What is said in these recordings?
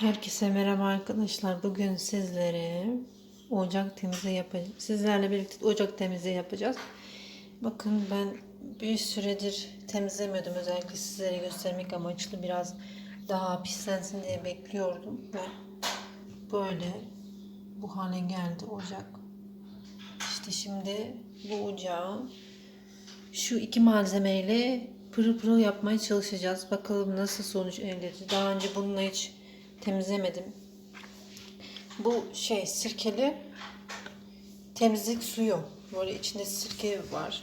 Herkese merhaba arkadaşlar. Bugün sizlere ocak temizliği yapacağız. Sizlerle birlikte ocak temizliği yapacağız. Bakın ben bir süredir temizlemiyordum. Özellikle sizlere göstermek amaçlı biraz daha pislensin diye bekliyordum. Ve böyle bu hale geldi ocak. İşte şimdi bu ocağı şu iki malzemeyle pırıl pırıl yapmaya çalışacağız. Bakalım nasıl sonuç elde edeceğiz. Daha önce bununla hiç temizlemedim. Bu şey sirkeli temizlik suyu. Böyle içinde sirke var.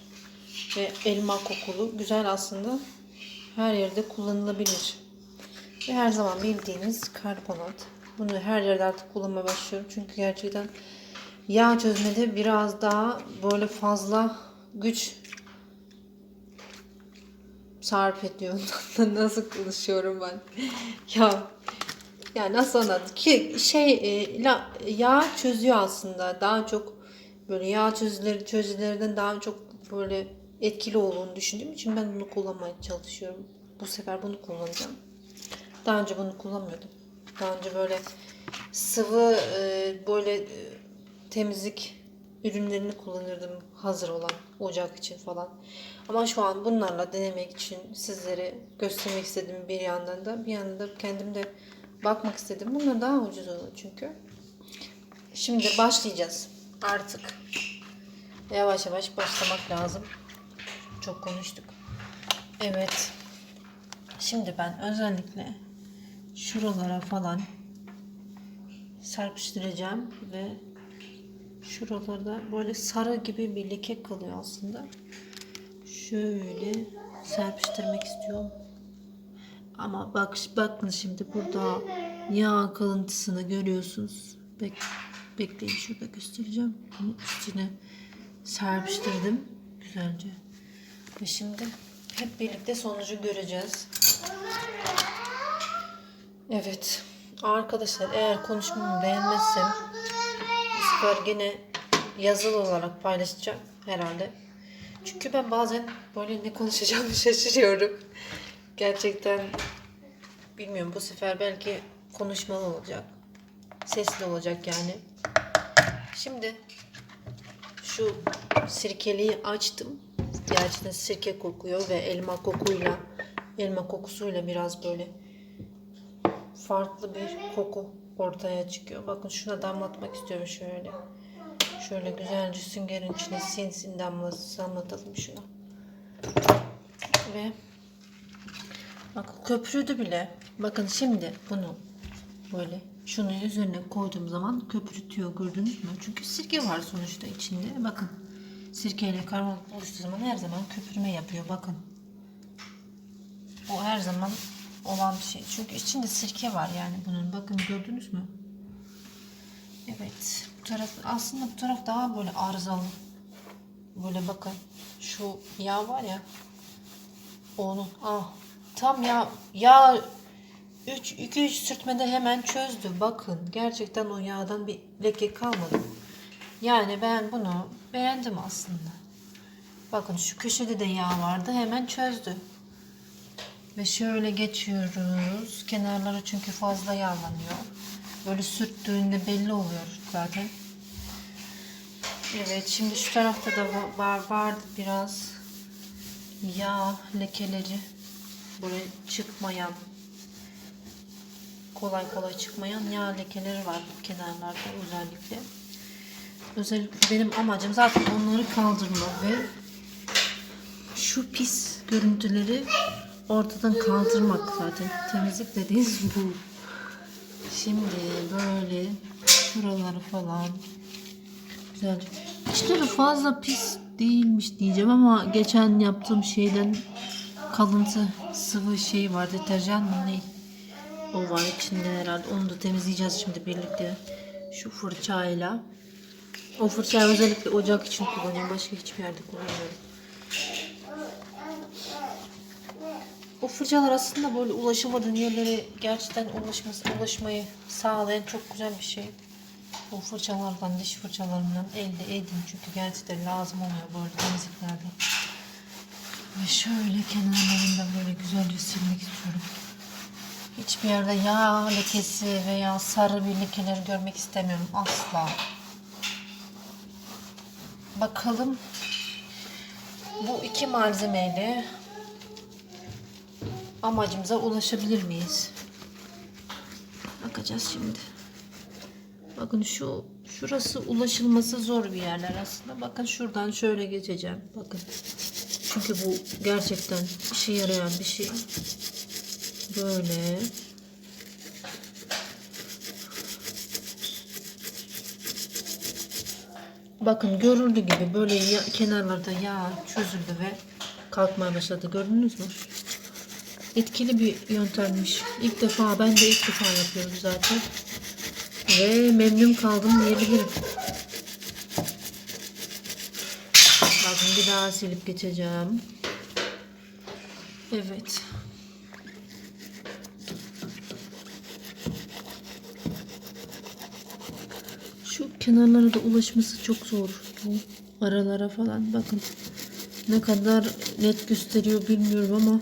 Ve elma kokulu. Güzel aslında. Her yerde kullanılabilir. Ve her zaman bildiğimiz karbonat. Bunu her yerde artık kullanmaya başlıyorum. Çünkü gerçekten yağ çözmede biraz daha böyle fazla güç sarf ediyor. Nasıl konuşuyorum ben? ya ya nasıl anlat ki şey e, la, yağ çözüyor aslında. Daha çok böyle yağ çözüleri çözülerden daha çok böyle etkili olduğunu düşündüğüm için ben bunu kullanmaya çalışıyorum. Bu sefer bunu kullanacağım. Daha önce bunu kullanmıyordum. Daha önce böyle sıvı e, böyle e, temizlik ürünlerini kullanırdım hazır olan ocak için falan. Ama şu an bunlarla denemek için sizlere göstermek istedim bir yandan da bir yandan da kendim de bakmak istedim. Bunlar daha ucuz olur çünkü. Şimdi başlayacağız artık. Yavaş yavaş başlamak lazım. Çok konuştuk. Evet. Şimdi ben özellikle şuralara falan serpiştireceğim ve şuralarda böyle sarı gibi bir leke kalıyor aslında. Şöyle serpiştirmek istiyorum. Ama bak bakın şimdi burada yağ kalıntısını görüyorsunuz. Bek, bekleyin şurada göstereceğim. Bunu üstüne serpiştirdim güzelce. Ve şimdi hep birlikte sonucu göreceğiz. Evet. Arkadaşlar eğer konuşmamı beğenmezsem bu sefer yazılı olarak paylaşacağım herhalde. Çünkü ben bazen böyle ne konuşacağımı şaşırıyorum. Gerçekten bilmiyorum bu sefer belki konuşmalı olacak. Sesli olacak yani. Şimdi şu sirkeliği açtım. Gerçekten sirke kokuyor ve elma kokuyla elma kokusuyla biraz böyle farklı bir koku ortaya çıkıyor. Bakın şuna damlatmak istiyorum şöyle. Şöyle güzelce süngerin içine sinsin damlatalım şuna. Ve bakın köpürdü bile. Bakın şimdi bunu böyle şunun üzerine koyduğum zaman köpürtüyor gördünüz mü? Çünkü sirke var sonuçta içinde. Bakın sirkeyle karbonat oluştuğu zaman her zaman köpürme yapıyor. Bakın. O her zaman olan bir şey. Çünkü içinde sirke var yani bunun. Bakın gördünüz mü? Evet. Bu taraf aslında bu taraf daha böyle arızalı. Böyle bakın. Şu yağ var ya. Onun. Ah. Tam ya yağ 3 2 3 sürtmede hemen çözdü. Bakın gerçekten o yağdan bir leke kalmadı. Yani ben bunu beğendim aslında. Bakın şu köşede de yağ vardı. Hemen çözdü. Ve şöyle geçiyoruz. Kenarları çünkü fazla yağlanıyor. Böyle sürttüğünde belli oluyor zaten. Evet şimdi şu tarafta da var vardı biraz yağ lekeleri. Böyle çıkmayan kolay kolay çıkmayan yağ lekeleri var kenarlarda özellikle. Özellikle benim amacım zaten onları kaldırmak ve şu pis görüntüleri ortadan kaldırmak zaten. Temizlik dediğiniz bu. Şimdi böyle şuraları falan güzelce. İçleri fazla pis değilmiş diyeceğim ama geçen yaptığım şeyden kalıntı sıvı şey var. Deterjan mı ne? O var içinde herhalde. Onu da temizleyeceğiz şimdi birlikte. Şu fırçayla. O fırçayı özellikle ocak için kullanıyorum. Başka hiçbir yerde kullanmıyorum. O fırçalar aslında böyle ulaşamadığın yerlere gerçekten ulaşması, ulaşmayı sağlayan çok güzel bir şey. O fırçalardan, diş fırçalarından elde edin çünkü gerçekten lazım oluyor böyle temizliklerde. Ve şöyle kenarlarında böyle güzelce silmek istiyorum. Hiçbir yerde yağ lekesi veya sarı bir lekeleri görmek istemiyorum asla. Bakalım bu iki malzemeyle amacımıza ulaşabilir miyiz? Bakacağız şimdi. Bakın şu şurası ulaşılması zor bir yerler aslında. Bakın şuradan şöyle geçeceğim. Bakın. Çünkü bu gerçekten işe yarayan bir şey. Böyle. Bakın görüldüğü gibi böyle ya- kenarlarda yağ çözüldü ve kalkmaya başladı. Gördünüz mü? Etkili bir yöntemmiş. İlk defa ben de ilk defa yapıyorum zaten. Ve memnun kaldım diyebilirim. Bakın bir daha silip geçeceğim. Evet. Şu kenarlara da ulaşması çok zor. Bu aralara falan bakın. Ne kadar net gösteriyor bilmiyorum ama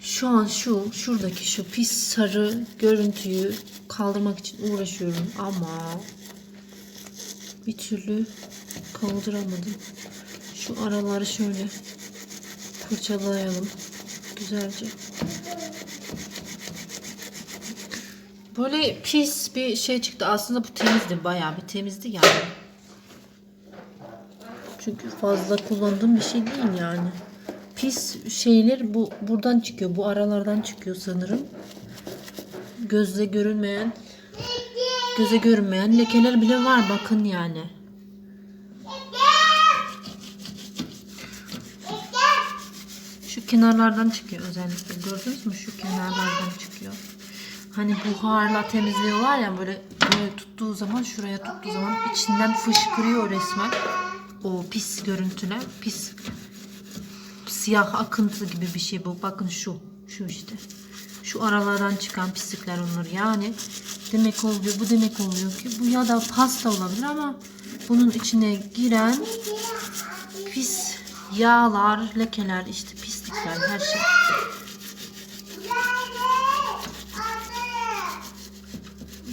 şu an şu şuradaki şu pis sarı görüntüyü kaldırmak için uğraşıyorum ama bir türlü kaldıramadım. Şu araları şöyle fırçalayalım güzelce. Böyle pis bir şey çıktı. Aslında bu temizdi. Bayağı bir temizdi yani. Çünkü fazla kullandığım bir şey değil yani. Pis şeyler bu buradan çıkıyor. Bu aralardan çıkıyor sanırım. Gözle görünmeyen göze görünmeyen lekeler bile var bakın yani. Şu kenarlardan çıkıyor özellikle. Gördünüz mü? Şu kenarlardan çıkıyor. Hani buharla temizliyorlar ya böyle, böyle tuttuğu zaman şuraya tuttuğu zaman içinden fışkırıyor resmen. O pis görüntüler. Pis siyah akıntı gibi bir şey bu. Bakın şu. Şu işte. Şu aralardan çıkan pislikler onlar. Yani demek oluyor. Bu demek oluyor ki bu ya da pasta olabilir ama bunun içine giren pis yağlar, lekeler, işte pislikler her şey.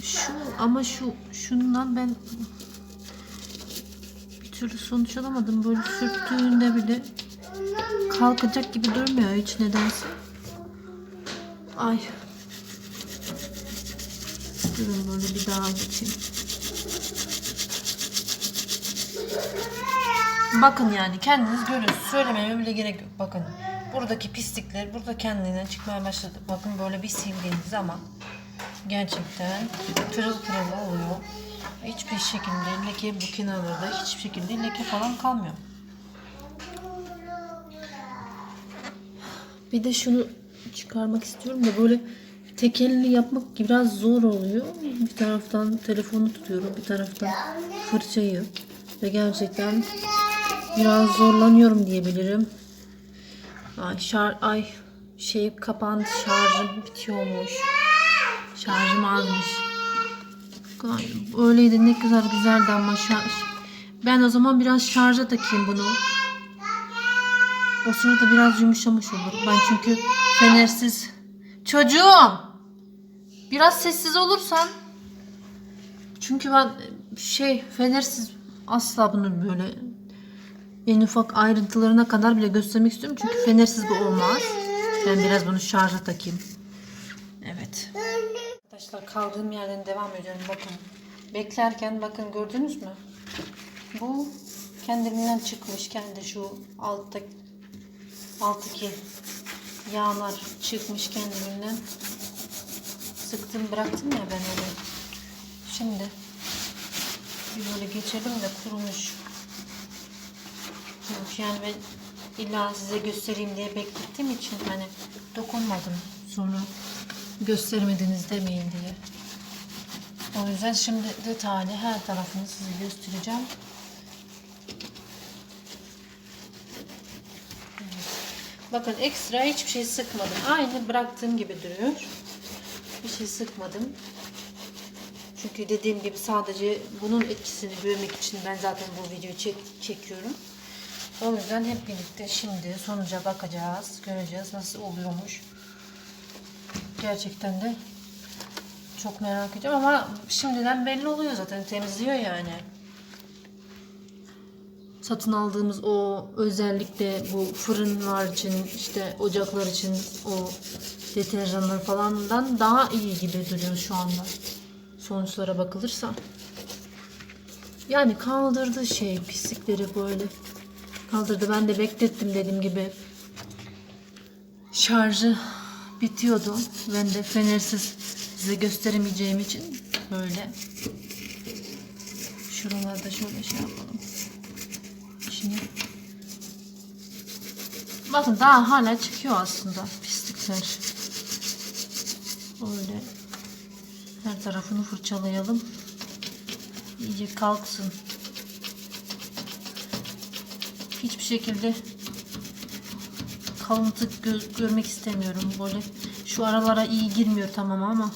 Şu ama şu şundan ben bir türlü sonuç alamadım. Böyle sürttüğünde bile kalkacak gibi durmuyor hiç nedense. Ay. Durun böyle bir daha geçeyim. Bakın yani kendiniz görün. Söylememe bile gerek yok. Bakın. Buradaki pislikler burada kendinden çıkmaya başladı. Bakın böyle bir sildiğiniz zaman gerçekten pırıl pırıl oluyor. Hiçbir şekilde leke bu kenarlarda hiçbir şekilde leke falan kalmıyor. Bir de şunu çıkarmak istiyorum da böyle tek elle yapmak biraz zor oluyor. Bir taraftan telefonu tutuyorum, bir taraftan fırçayı ve gerçekten biraz zorlanıyorum diyebilirim. Ay şar ay şey kapandı şarjım bitiyormuş. Şarjım azmış. Öyleydi ne kadar güzeldi ama şarj. Ben o zaman biraz şarja takayım bunu. O sırada biraz yumuşamış olur. Ben çünkü fenersiz... Çocuğum! Biraz sessiz olursan. Çünkü ben şey fenersiz asla bunu böyle en ufak ayrıntılarına kadar bile göstermek istiyorum. Çünkü fenersiz bu olmaz. Ben biraz bunu şarja takayım. Evet. Arkadaşlar kaldığım yerden devam ediyorum. Bakın. Beklerken bakın gördünüz mü? Bu kendiliğinden çıkmış. Kendi şu altta alttaki yağlar çıkmış kendiliğinden. Sıktım bıraktım ya ben onu. Şimdi bir böyle geçelim de kurumuş. Yok yani ben illa size göstereyim diye beklettiğim için hani dokunmadım. Sonra göstermediniz demeyin diye. O yüzden şimdi detaylı her tarafını size göstereceğim. Bakın ekstra hiçbir şey sıkmadım. Aynı bıraktığım gibi duruyor. Bir şey sıkmadım. Çünkü dediğim gibi sadece bunun etkisini görmek için ben zaten bu videoyu çek çekiyorum. O yüzden hep birlikte şimdi sonuca bakacağız. Göreceğiz nasıl oluyormuş. Gerçekten de çok merak ediyorum ama şimdiden belli oluyor zaten temizliyor yani. Satın aldığımız o özellikle bu fırınlar için işte ocaklar için o deterjanlar falandan daha iyi gibi duruyor şu anda. Sonuçlara bakılırsa. Yani kaldırdı şey pislikleri böyle. Kaldırdı. Ben de beklettim dediğim gibi. Şarjı bitiyordu. Ben de fenersiz size gösteremeyeceğim için böyle. Şuralarda şöyle şey yapalım. Şimdi Bakın daha hala çıkıyor aslında pislikler. Öyle her tarafını fırçalayalım. İyice kalksın. Hiçbir şekilde kalıntı gö- görmek istemiyorum. Böyle şu aralara iyi girmiyor tamam ama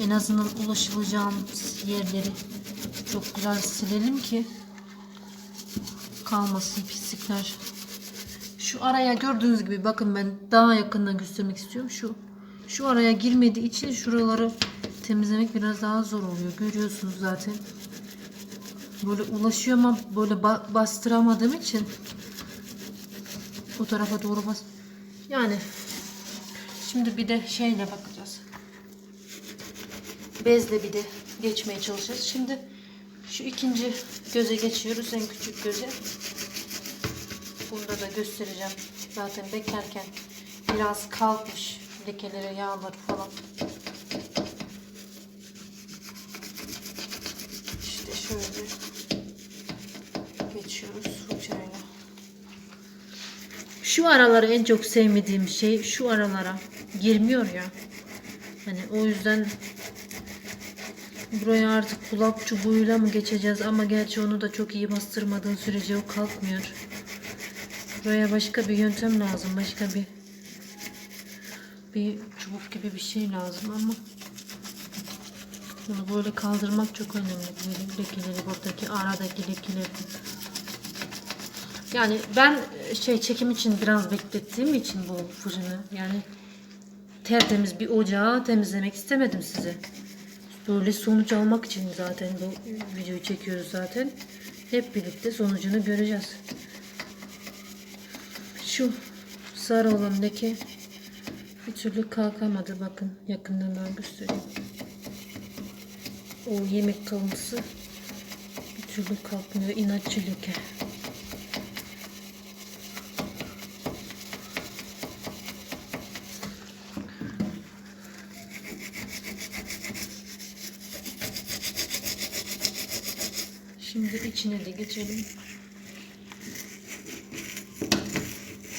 en azından ulaşılacağım yerleri çok güzel silelim ki kalmasın pislikler. Şu araya gördüğünüz gibi bakın ben daha yakından göstermek istiyorum. Şu şu araya girmediği için şuraları temizlemek biraz daha zor oluyor. Görüyorsunuz zaten. Böyle ulaşıyor ama böyle ba- bastıramadığım için o tarafa doğru bas. Yani şimdi bir de şeyle bakacağız. Bezle bir de geçmeye çalışacağız. Şimdi şu ikinci göze geçiyoruz. En küçük göze. Bunda da göstereceğim. Zaten beklerken biraz kalkmış lekeleri, yağları falan. İşte şöyle geçiyoruz fırçayla. Şu araları en çok sevmediğim şey şu aralara girmiyor ya. Hani o yüzden buraya artık kulak çubuğuyla mı geçeceğiz ama gerçi onu da çok iyi bastırmadığın sürece o kalkmıyor. Buraya başka bir yöntem lazım. Başka bir bir çubuk gibi bir şey lazım ama bunu böyle kaldırmak çok önemli. Böyle lekeleri buradaki aradaki lekeleri. Yani ben şey çekim için biraz beklettiğim için bu fırını yani tertemiz bir ocağı temizlemek istemedim size. Böyle sonuç almak için zaten bu videoyu çekiyoruz zaten. Hep birlikte sonucunu göreceğiz. Şu sarı olan leke bir türlü kalkamadı. Bakın yakından daha göstereyim. O yemek kalıntısı bir türlü kalkmıyor. İnatçı leke. Şimdi içine de geçelim.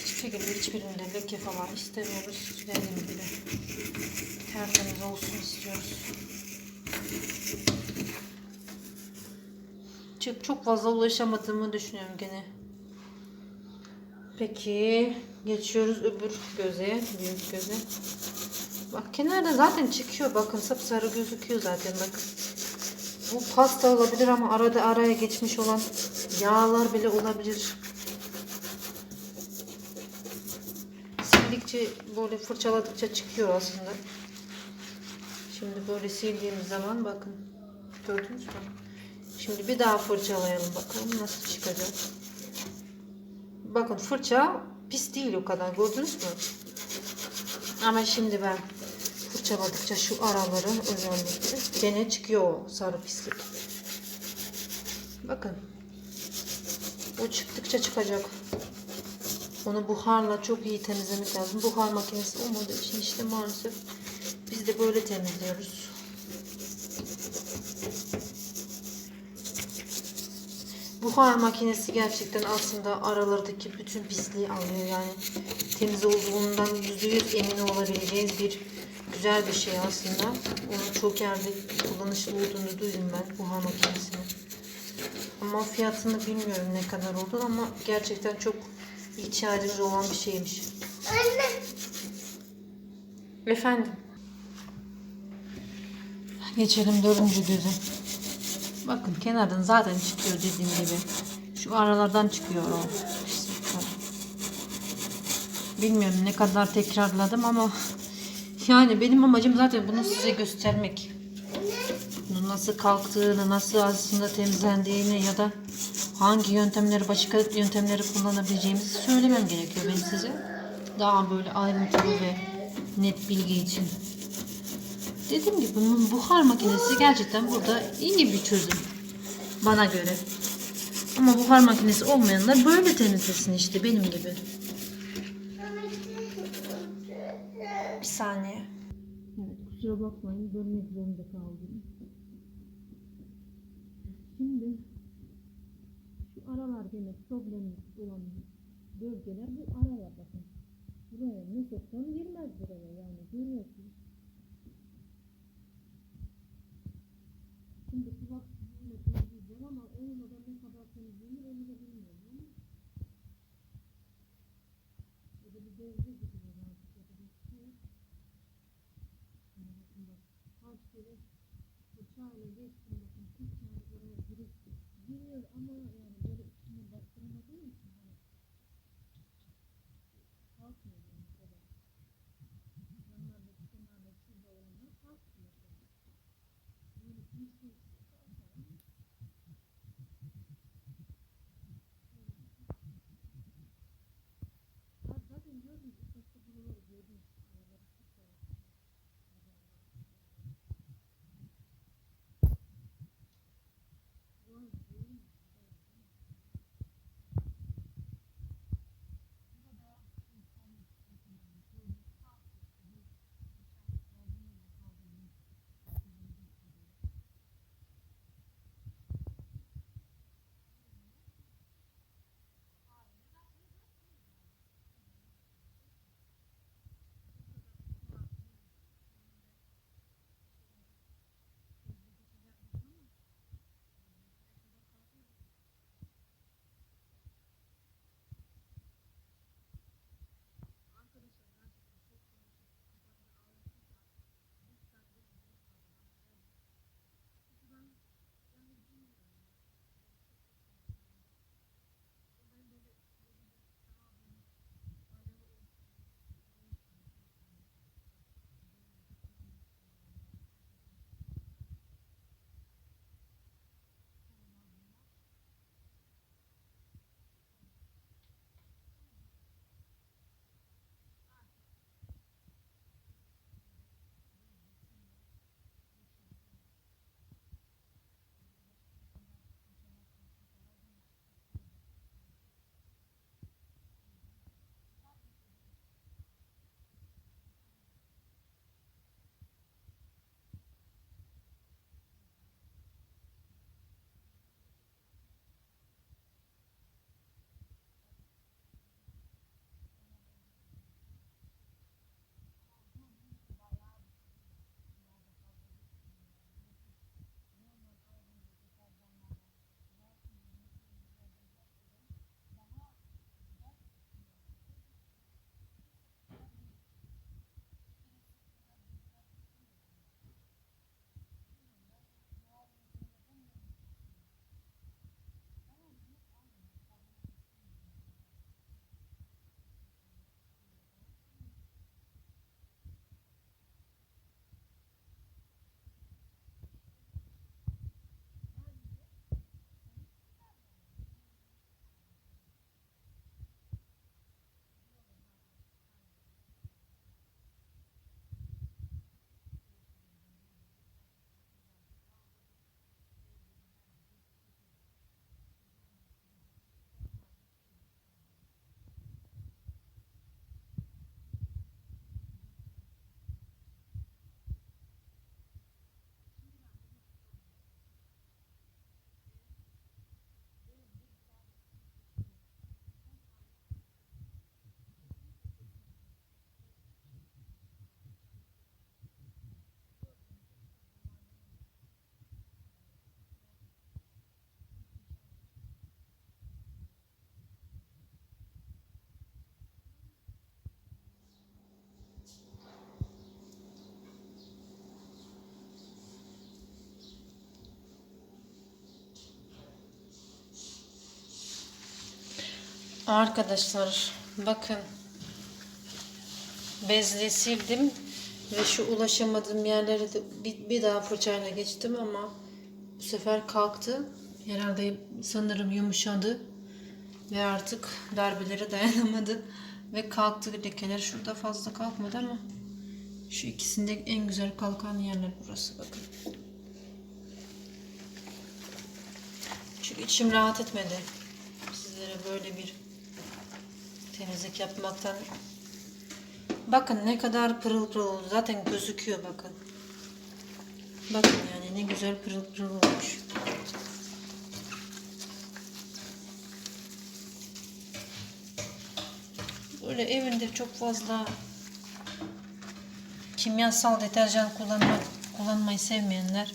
Hiçbir şekilde hiçbirinde leke falan istemiyoruz. Dediğim gibi tertemiz olsun istiyoruz. Çok, çok fazla ulaşamadığımı düşünüyorum gene. Peki geçiyoruz öbür göze, büyük göze. Bak kenarda zaten çıkıyor. Bakın sapsarı gözüküyor zaten bakın. Bu pasta olabilir ama arada araya geçmiş olan yağlar bile olabilir. Sildikçe böyle fırçaladıkça çıkıyor aslında. Şimdi böyle sildiğimiz zaman bakın. Gördünüz mü? Şimdi bir daha fırçalayalım bakalım nasıl çıkacak. Bakın fırça pis değil o kadar gördünüz mü? Ama şimdi ben fırçaladıkça şu araları özellikle gene çıkıyor o sarı pislik. Bakın. O çıktıkça çıkacak. Onu buharla çok iyi temizlemek lazım. Buhar makinesi olmadığı için işte maalesef biz de böyle temizliyoruz. Buhar makinesi gerçekten aslında aralardaki bütün pisliği alıyor. Yani temiz olduğundan %100 emin olabileceğiz bir güzel bir şey aslında. Onu çok yerde kullanışlı olduğunu duydum ben buhar makinesinin. Ama fiyatını bilmiyorum ne kadar olduğunu ama gerçekten çok ihtiyacımız olan bir şeymiş. Anne. Efendim. Geçelim dördüncü göze. Bakın kenardan zaten çıkıyor dediğim gibi. Şu aralardan çıkıyor o. Bilmiyorum ne kadar tekrarladım ama Yani benim amacım zaten bunu size göstermek. Bunun nasıl kalktığını, nasıl aslında temizlendiğini ya da hangi yöntemleri, başka yöntemleri kullanabileceğimizi söylemem gerekiyor ben size. Daha böyle ayrıntılı ve net bilgi için. Dediğim gibi bunun buhar makinesi gerçekten burada iyi bir çözüm. Bana göre. Ama buhar makinesi olmayanlar böyle temizlesin işte benim gibi. Bir saniye. Evet, kusura bakmayın bölmek zorunda kaldım. Şimdi şu aralar gene problemli olan bölgeler bu aralar bakın. Buraya ne soksam girmez buraya yani görüyorsunuz. Şimdi kulak Arkadaşlar bakın bezle sildim. Ve şu ulaşamadığım yerleri de bir, bir daha fırçayla geçtim ama bu sefer kalktı. Herhalde sanırım yumuşadı. Ve artık darbeleri dayanamadı. Ve kalktı lekeler. Şurada fazla kalkmadı ama şu ikisinde en güzel kalkan yerler burası bakın. Çünkü içim rahat etmedi. Sizlere böyle bir temizlik yapmaktan. Bakın ne kadar pırıl pırıl. Zaten gözüküyor bakın. Bakın yani ne güzel pırıl pırıl olmuş. Böyle evinde çok fazla kimyasal deterjan kullanmak, kullanmayı sevmeyenler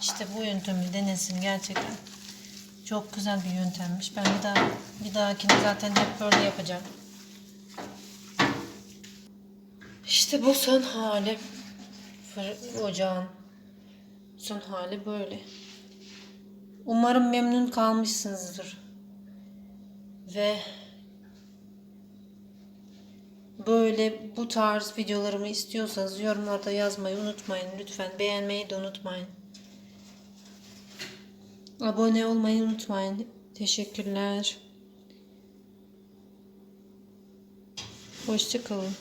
işte bu yöntemi denesin gerçekten. Çok güzel bir yöntemmiş. Ben bir daha bir dahakine zaten hep böyle yapacağım. İşte bu son hali. Fır- Ocağın son hali böyle. Umarım memnun kalmışsınızdır. Ve böyle bu tarz videolarımı istiyorsanız yorumlarda yazmayı unutmayın. Lütfen beğenmeyi de unutmayın. Abone olmayı unutmayın. Teşekkürler. Hoşçakalın.